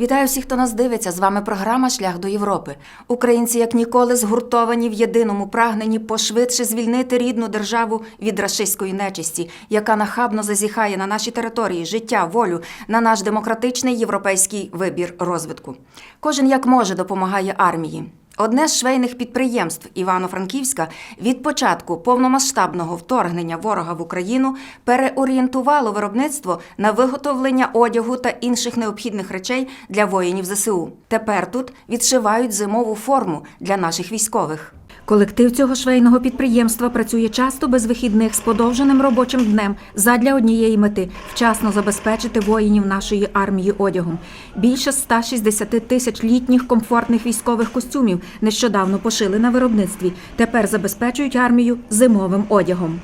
Вітаю всіх, хто нас дивиться. З вами програма Шлях до Європи. Українці, як ніколи, згуртовані в єдиному прагненні пошвидше звільнити рідну державу від рашистської нечисті, яка нахабно зазіхає на наші території, життя, волю, на наш демократичний європейський вибір розвитку. Кожен як може допомагає армії. Одне з швейних підприємств Івано-Франківська від початку повномасштабного вторгнення ворога в Україну переорієнтувало виробництво на виготовлення одягу та інших необхідних речей для воїнів ЗСУ. Тепер тут відшивають зимову форму для наших військових. Колектив цього швейного підприємства працює часто без вихідних з подовженим робочим днем задля однієї мети вчасно забезпечити воїнів нашої армії одягом. Більше 160 тисяч літніх комфортних військових костюмів нещодавно пошили на виробництві. Тепер забезпечують армію зимовим одягом.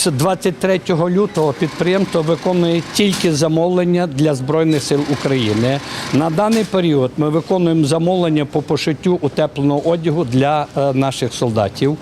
З 23 лютого підприємство виконує тільки замовлення для Збройних сил України. На даний період ми виконуємо замовлення по пошиттю утепленого одягу для е, наших солдатів.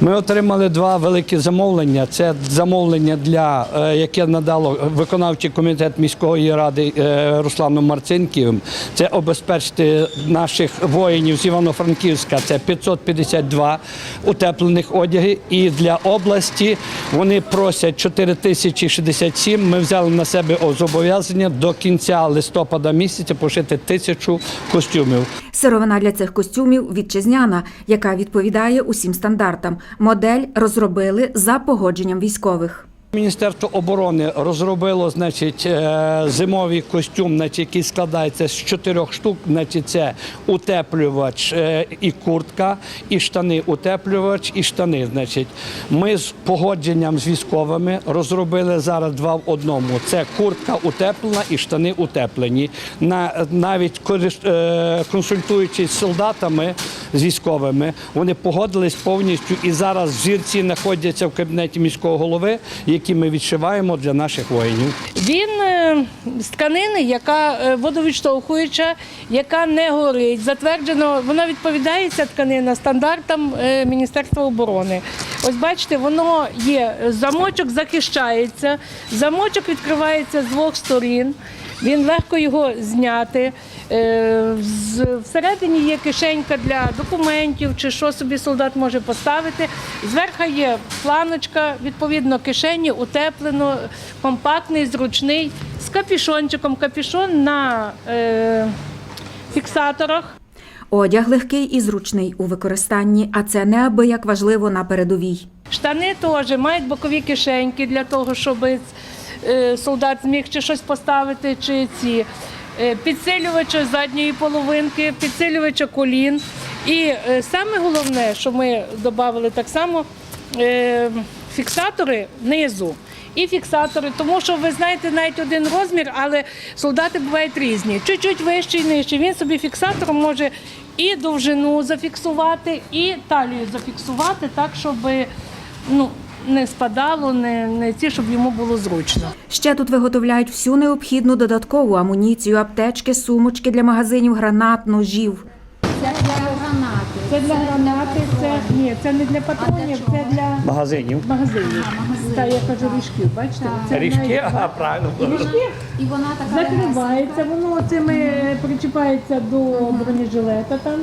Ми отримали два великі замовлення. Це замовлення для е, яке надало виконавчий комітет міської ради е, Русланом Марцинківим. Це обезпечити наших воїнів з Івано-Франківська. Це 552 утеплених одяги. І для області вони просять 4067. Ми взяли на себе зобов'язання до кінця листопада місяця пошити тисячу костюмів. Сировина для цих костюмів вітчизняна, яка відповідає усім стандартам. Модель розробили за погодженням військових. Міністерство оборони розробило значить, е, зимовий костюм, значить, який складається з чотирьох штук. Значить, це утеплювач е, і куртка, і штани утеплювач, і штани. Значить, ми з погодженням з військовими розробили зараз два в одному. Це куртка утеплена і штани утеплені. На навіть е, консультуючись з солдатами з військовими, вони погодились повністю і зараз взірці знаходяться в кабінеті міського голови, які ми відшиваємо для наших воїнів. Він е, з тканини, яка е, водовідштовхуюча, яка не горить. Затверджено, вона відповідає ця тканина стандартам е, Міністерства оборони. Ось бачите, воно є замочок, захищається, замочок відкривається з двох сторін. Він легко його зняти. Е, Всередині є кишенька для документів чи що собі солдат може поставити. Зверху є планочка, відповідно, кишені, утеплено, компактний, зручний, з капішончиком. Капішон на е, фіксаторах. Одяг легкий і зручний у використанні, а це неабияк важливо на передовій. Штани теж мають бокові кишеньки для того, щоб солдат зміг чи щось поставити, чи ці е, підсилювача задньої половинки, підсилювача колін. І е, саме головне, що ми додали так само, е, фіксатори низу. І фіксатори, тому що ви знаєте навіть один розмір, але солдати бувають різні. Чуть-чуть вищий, нижчий. Він собі фіксатором може і довжину зафіксувати, і талію зафіксувати так, щоб ну, не спадало, не, не ці, щоб йому було зручно. Ще тут виготовляють всю необхідну додаткову амуніцію, аптечки, сумочки для магазинів, гранат, ножів. Це для гранати, це для ні, це не для патронів, це для Магазинів. магазинів. Так, я кажу ріжків, бачите? Це Ріжки, а правильно. І ріжки І вона така закривається, воно цими причіпається до бронежилета там.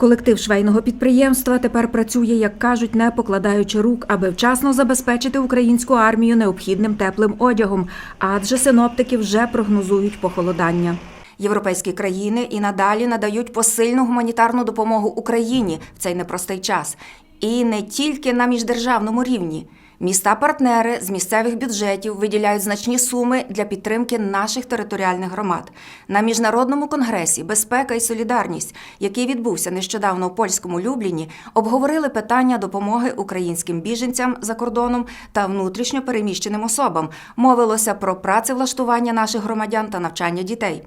Колектив швейного підприємства тепер працює, як кажуть, не покладаючи рук, аби вчасно забезпечити українську армію необхідним теплим одягом, адже синоптики вже прогнозують похолодання. Європейські країни і надалі надають посильну гуманітарну допомогу Україні в цей непростий час, і не тільки на міждержавному рівні. Міста-партнери з місцевих бюджетів виділяють значні суми для підтримки наших територіальних громад. На міжнародному конгресі Безпека і солідарність, який відбувся нещодавно у польському Любліні, обговорили питання допомоги українським біженцям за кордоном та внутрішньо переміщеним особам. Мовилося про працевлаштування наших громадян та навчання дітей.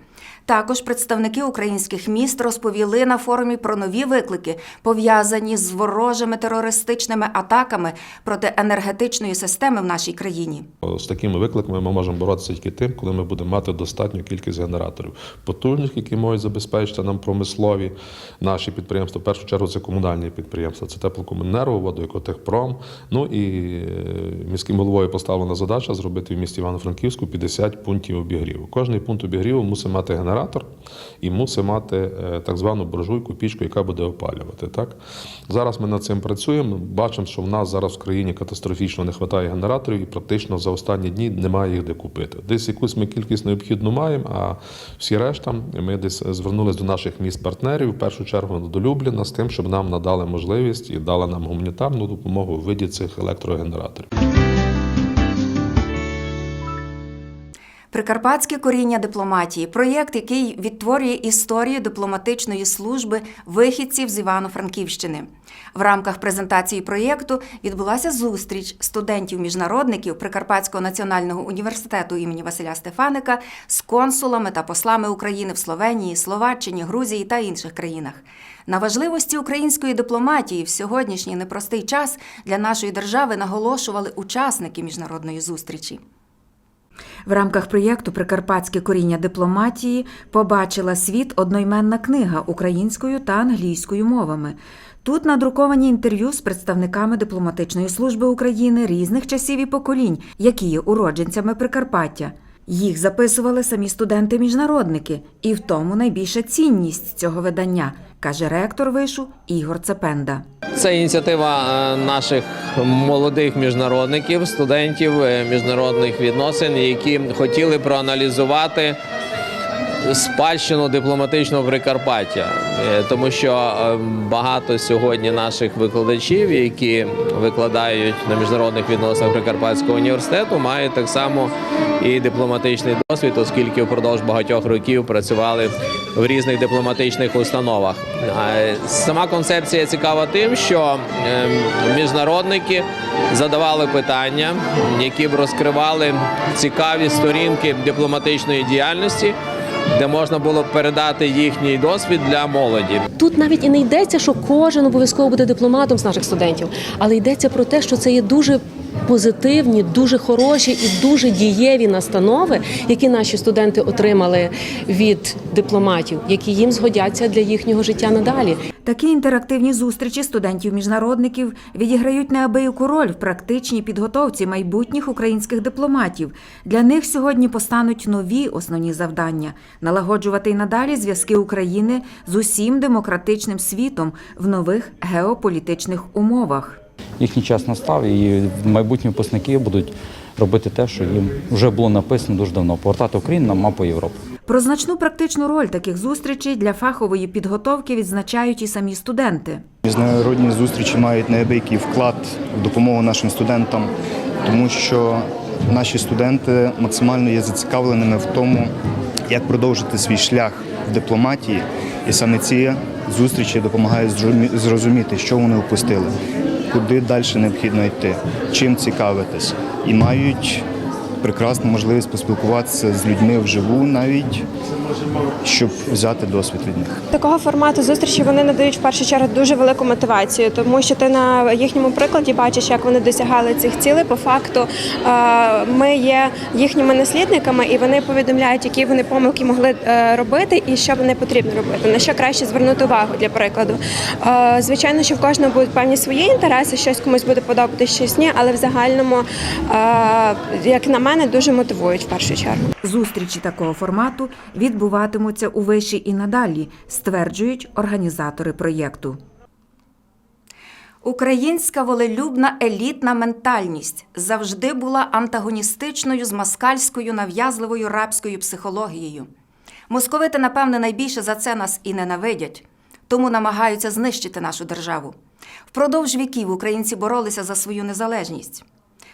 Також представники українських міст розповіли на форумі про нові виклики, пов'язані з ворожими терористичними атаками проти енергетичної системи в нашій країні. З такими викликами ми можемо боротися тільки тим, коли ми будемо мати достатню кількість генераторів, потужних, які можуть забезпечити нам промислові наші підприємства. В першу чергу це комунальні підприємства, це теплокомуненерго, водоекотехпром. Ну і е, міським головою поставлена задача зробити в місті Івано-Франківську 50 пунктів обігріву. Кожний пункт обігріву мусить мати мати генератор і мусить мати е, так звану буржуйку, пічку, яка буде опалювати. Так? Зараз ми над цим працюємо. Бачимо, що в нас зараз в країні катастрофічно не вистачає генераторів, і практично за останні дні немає їх де купити. Десь якусь ми кількість необхідну маємо, а всі решта ми десь звернулися до наших міст партнерів, в першу чергу до Любліна, з тим, щоб нам надали можливість і дали нам гуманітарну допомогу в виді цих електрогенераторів. Прикарпатське коріння дипломатії проєкт, який відтворює історію дипломатичної служби вихідців з Івано-Франківщини. В рамках презентації проєкту відбулася зустріч студентів-міжнародників Прикарпатського національного університету імені Василя Стефаника з консулами та послами України в Словенії, Словаччині, Грузії та інших країнах. На важливості української дипломатії в сьогоднішній непростий час для нашої держави наголошували учасники міжнародної зустрічі. В рамках проєкту Прикарпатське коріння дипломатії побачила світ одноіменна книга українською та англійською мовами. Тут надруковані інтерв'ю з представниками дипломатичної служби України різних часів і поколінь, які є уродженцями Прикарпаття. Їх записували самі студенти-міжнародники, і в тому найбільша цінність цього видання, каже ректор вишу Ігор Цепенда. Це ініціатива е, наших молодих міжнародників, студентів е, міжнародних відносин, які хотіли проаналізувати спадщину дипломатичного Прикарпаття, Е, тому що е, багато сьогодні наших викладачів, які викладають на міжнародних відносинах Прикарпатського університету, мають так само і дипломатичний досвід, оскільки впродовж багатьох років працювали в різних дипломатичних установах. Е, Сама концепція цікава тим, що міжнародники задавали питання, які б розкривали цікаві сторінки дипломатичної діяльності, де можна було передати їхній досвід для молоді. Тут навіть і не йдеться, що кожен обов'язково буде дипломатом з наших студентів, але йдеться про те, що це є дуже позитивні, дуже хороші і дуже дієві настанови, які наші студенти отримали від дипломатів, які їм згодяться для їхнього життя надалі. Такі інтерактивні зустрічі студентів-міжнародників відіграють неабияку роль в практичній підготовці майбутніх українських дипломатів. Для них сьогодні постануть нові основні завдання налагоджувати й надалі зв'язки України з усім демократичним світом в нових геополітичних умовах. їхній час настав, і майбутні випускники будуть робити те, що їм вже було написано дуже давно повертати Україну на мапу Європи. Про значну практичну роль таких зустрічей для фахової підготовки відзначають і самі студенти. Міжнародні зустрічі мають неабиякий вклад в допомогу нашим студентам, тому що наші студенти максимально є зацікавленими в тому, як продовжити свій шлях в дипломатії, і саме ці зустрічі допомагають зрозуміти, що вони упустили, куди далі необхідно йти, чим цікавитись, і мають прекрасну можливість поспілкуватися з людьми вживу навіть, щоб взяти досвід від них. Такого формату зустрічі вони надають в першу чергу дуже велику мотивацію, тому що ти на їхньому прикладі бачиш, як вони досягали цих цілей. По факту е, ми є їхніми наслідниками, і вони повідомляють, які вони помилки могли е, робити, і що не потрібно робити, на що краще звернути увагу для прикладу. Е, Звичайно, що в кожного будуть певні свої інтереси, щось комусь буде подобатися, щось ні, але в загальному, як на мене, дуже мотивують в першу чергу. Зустрічі такого формату відбуватимуться у виші і надалі, стверджують організатори проєкту. Українська волелюбна елітна ментальність завжди була антагоністичною з москальською нав'язливою рабською психологією. Московити, напевне, найбільше за це нас і ненавидять, тому намагаються знищити нашу державу. Впродовж віків українці боролися за свою незалежність.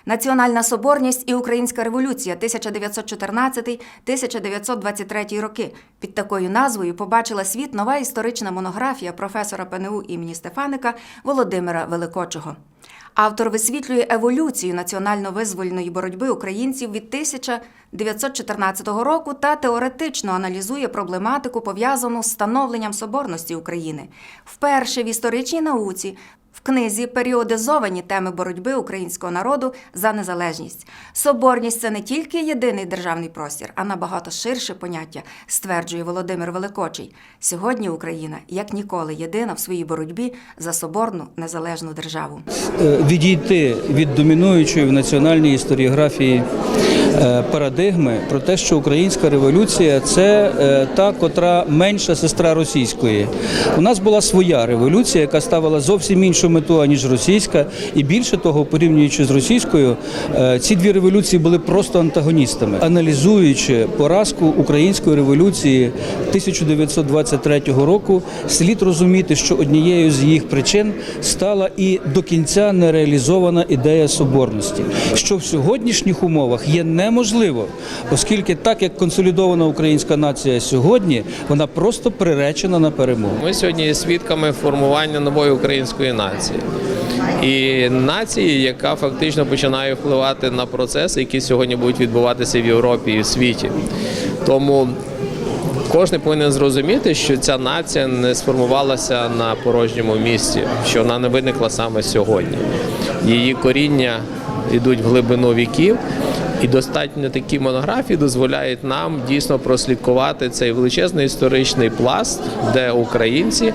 Національна соборність і Українська революція 1914-1923 роки. Під такою назвою побачила світ нова історична монографія професора ПНУ імені Стефаника Володимира Великочого. Автор висвітлює еволюцію національно-визвольної боротьби українців від 1914 року та теоретично аналізує проблематику, пов'язану з становленням соборності України. Вперше в історичній науці В книзі періодизовані теми боротьби українського народу за незалежність. Соборність це не тільки єдиний державний простір, а набагато ширше поняття, стверджує Володимир Великочий. Сьогодні Україна як ніколи єдина в своїй боротьбі за соборну незалежну державу. Е, відійти від домінуючої в національній історіографії е, парадигми про те, що українська революція це е, та, котра менша сестра російської. У нас була своя революція, яка ставила зовсім іншу мету, аніж російська, і більше того, порівнюючи з російською, е, ці дві революції були просто антагоністами. Аналізуючи поразку української революції 1923 року, слід розуміти, що однією з їх причин стала і до кінця нереалізована ідея соборності, що в сьогоднішніх умовах є неможливо, оскільки так як консолідована українська нація сьогодні, вона просто приречена на перемогу. Ми сьогодні є свідками формування нової української нації. І нації, яка фактично починає впливати на процеси, які сьогодні будуть відбуватися в Європі і в світі. Тому кожен повинен зрозуміти, що ця нація не сформувалася на порожньому місці, що вона не виникла саме сьогодні. Її коріння йдуть в глибину віків. І достатньо такі монографії дозволяють нам дійсно прослідкувати цей величезний історичний пласт, де українці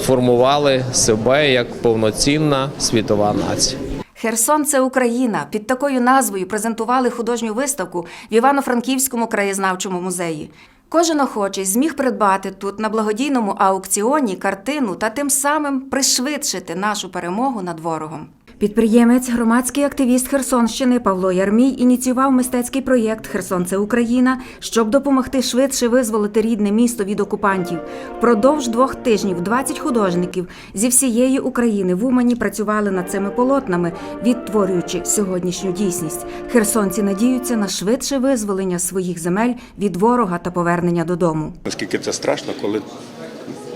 формували себе як повноцінна світова нація. Херсон це Україна. Під такою назвою презентували художню виставку в Івано-Франківському краєзнавчому музеї. Кожен охочий зміг придбати тут на благодійному аукціоні картину та тим самим пришвидшити нашу перемогу над ворогом. Підприємець, громадський активіст Херсонщини Павло Ярмій ініціював мистецький проєкт Херсон це Україна, щоб допомогти швидше визволити рідне місто від окупантів. Впродовж двох тижнів 20 художників зі всієї України в Умані працювали над цими полотнами, відтворюючи сьогоднішню дійсність. Херсонці надіються на швидше визволення своїх земель від ворога та повернення додому. Наскільки це страшно, коли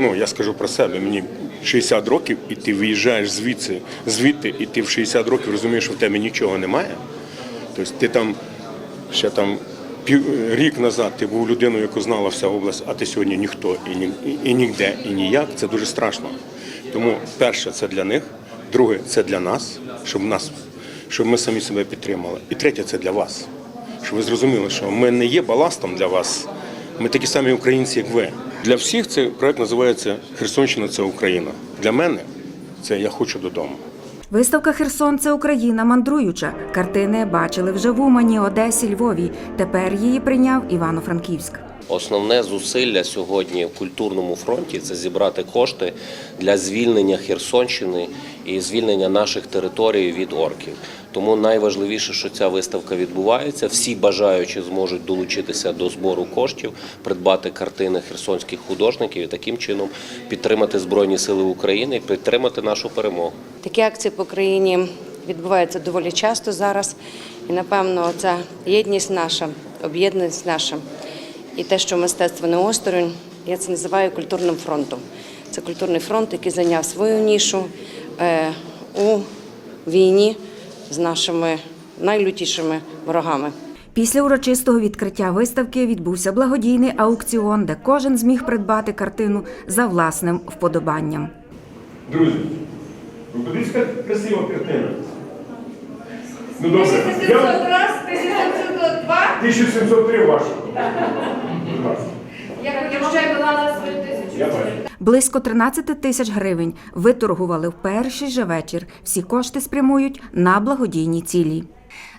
ну я скажу про себе, мені 60 років, і ти виїжджаєш звідси, звідти, і ти в 60 років розумієш, що в тебе нічого немає. Тобто ти там ще там пів рік назад ти був людиною, яку знала вся область, а ти сьогодні ніхто і, ні, і, і ніде, і ніяк. Це дуже страшно. Тому перше, це для них, друге, це для нас, щоб нас, щоб ми самі себе підтримали. І третє це для вас. Щоб ви зрозуміли, що ми не є баластом для вас. Ми такі самі українці, як ви. Для всіх цей проект називається Херсонщина це Україна. Для мене це я хочу додому. Виставка Херсон це Україна мандруюча. Картини бачили вже в Умані, Одесі, Львові. Тепер її прийняв Івано-Франківськ. Основне зусилля сьогодні в культурному фронті це зібрати кошти для звільнення Херсонщини і звільнення наших територій від орків. Тому найважливіше, що ця виставка відбувається. Всі бажаючі зможуть долучитися до збору коштів, придбати картини херсонських художників і таким чином підтримати Збройні Сили України і підтримати нашу перемогу. Такі акції по країні відбуваються доволі часто зараз. І напевно, ця єдність наша, об'єднаність наша і те, що мистецтво не осторонь, я це називаю культурним фронтом. Це культурний фронт, який зайняв свою нішу е, у війні з нашими найлютішими ворогами. Після урочистого відкриття виставки відбувся благодійний аукціон, де кожен зміг придбати картину за власним вподобанням. Друзі, ви подивіться, красива картина. Ну добре. 1703 ваша. Я бачу. Близько 13 тисяч гривень виторгували в перший же вечір. Всі кошти спрямують на благодійні цілі.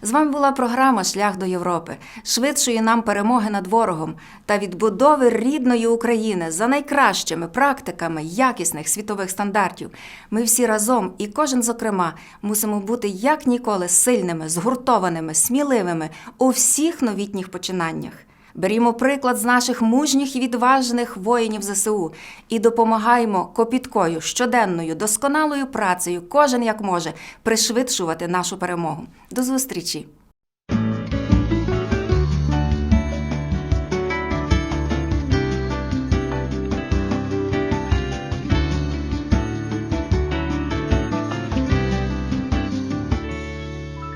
З вами була програма Шлях до Європи, швидшої нам перемоги над ворогом та відбудови рідної України за найкращими практиками якісних світових стандартів. Ми всі разом і кожен зокрема мусимо бути як ніколи сильними, згуртованими, сміливими у всіх новітніх починаннях. Берімо приклад з наших мужніх і відважних воїнів ЗСУ і допомагаємо копіткою, щоденною, досконалою працею, кожен як може пришвидшувати нашу перемогу. До зустрічі!